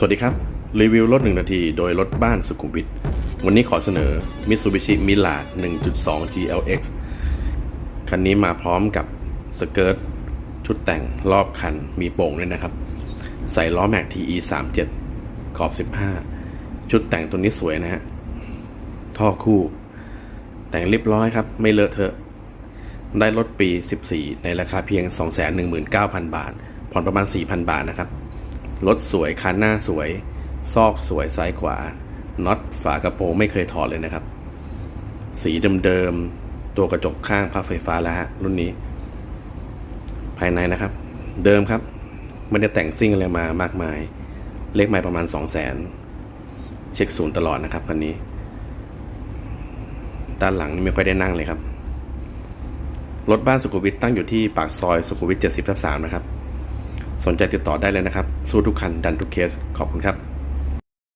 สวัสดีครับ รีวิวรถ 1 นาทีโดยรถบ้านสุขุมวิทวันนี้ขอเสนอ Mitsubishi m i l a 1.2 GLX คันนี้มาพร้อมกับสเกิร์ตชุดแต่งรอบคันมีโป่งด้วยนะครับ ใส่ล้อแม็ก TE 37 ขอบ 15 ชุดแต่งตัวนี้สวยนะฮะ ท่อคู่ แต่งเรียบร้อยครับ ไม่เลอะเทอะ ได้รถปี 14 ในราคาเพียง 219,000 บาท ผ่อนประมาณ 4,000 บาทนะครับ รถสวยคันหน้าสวย ซอกสวยซ้ายขวาน็อตฝากระโปรงไม่เคยถอดเลยนะครับ สีเดิมๆตัวกระจกข้างพับไฟฟ้าแล้วฮะรุ่นนี้ ภายในนะครับ เดิมครับไม่ได้แต่งซิ่งอะไรมามากมาย เลขไม่ประมาณ 2 0 0แสนเช็คศูนย์ตลอดนะครับคันนี้ ด้านหลังนี่ไม่ค่อยได้นั่งเลยครับ รถบ้านสุขุมวิทตั้งอยู่ที่ปากซอยสุขุมวิท70ทับ3นะครับ สนใจติดต่อได้เลยนะครับ สู้ทุกคันดันทุกเคส ขอบคุณครับ